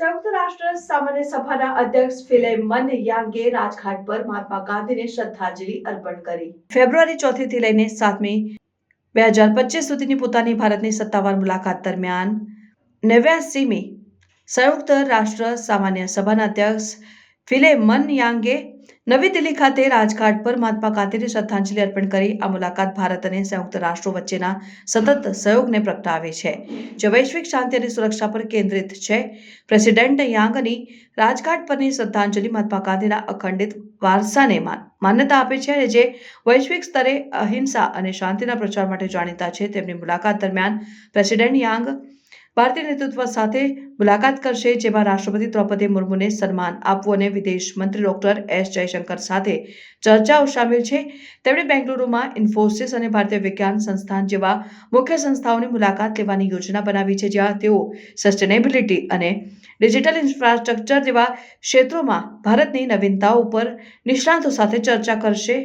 રાષ્ટ્ર સામાન્ય સભાના અધ્યક્ષ ફિલેમન યાંગે રાજઘાટ પર મહાત્મા ગાંધીને શ્રદ્ધાંજલિ અર્પણ કરી. ફેબ્રુઆરી ચોથી થી લઈને સાતમી બે હજાર પચીસ સુધીની પોતાની ભારતની સત્તાવાર મુલાકાત દરમિયાન નેવ્યાસીમી સંયુક્ત રાષ્ટ્ર સામાન્ય સભાના અધ્યક્ષ ફિલેમન યાંગે. નવી દિલ્હી ખાતે રાજઘાટ પર મહાત્મા ગાંધીને શ્રદ્ધાંજલિ અર્પણ કરી આ મુલાકાત ભારત અને સંયુક્ત રાષ્ટ્રો વચ્ચેના સતત સહયોગને પ્રગટાવે છે. જે વૈશ્વિક શાંતિ અને સુરક્ષા પર કેન્દ્રિત છે. પ્રેસિડેન્ટ યાંગની રાજઘાટ પરની શ્રદ્ધાંજલિ મહાત્મા ગાંધીના અખંડિત વારસાને માન્યતા આપે છે અને જે વૈશ્વિક સ્તરે અહિંસા અને શાંતિના પ્રચાર માટે જાણીતા છે. તેમની મુલાકાત દરમિયાન પ્રેસિડેન્ટ યાંગ ભારતીય નેતૃત્વ સાથે મુલાકાત કરશે, જેમાં રાષ્ટ્રપતિ દ્રૌપદી મુર્મુને સન્માન આપવું અને વિદેશ મંત્રી ડોક્ટર એસ જયશંકર સાથે ચર્ચાઓ સામેલ છે. તેમણે બેંગલુરુમાં ઇન્ફોસિસ અને ભારતીય વિજ્ઞાન સંસ્થાન જેવા મુખ્ય સંસ્થાઓની મુલાકાત લેવાની યોજના બનાવી છે, જ્યાં તેઓ સસ્ટેનેબિલિટી અને ડિજિટલ ઇન્ફ્રાસ્ટ્રક્ચર જેવા ક્ષેત્રોમાં ભારતની નવીનતાઓ ઉપર નિષ્ણાતો સાથે ચર્ચા કરશે.